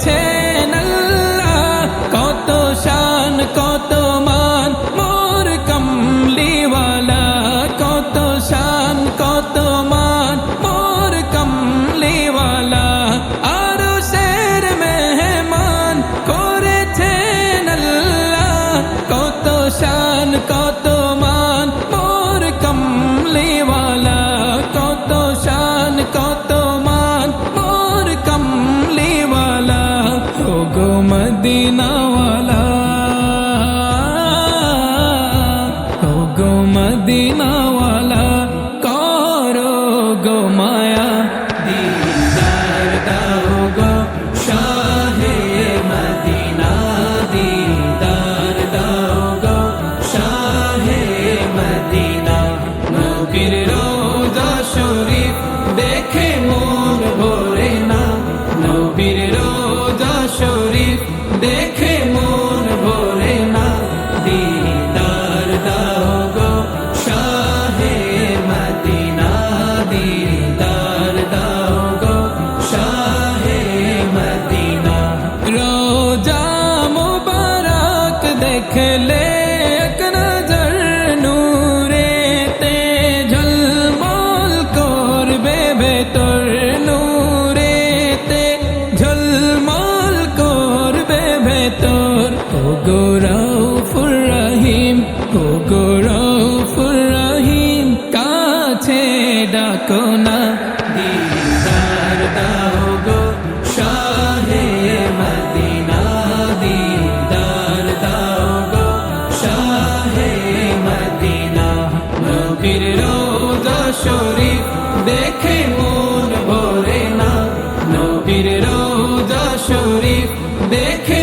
pretend देख ले एक नजर नूरे ते झलमल कर बेबे तर नूरे ते झलमल कर बेबे तर ओ गोरा শরীফ দেখে মন ভরে না। নবীর রৌদা শরীফ দেখে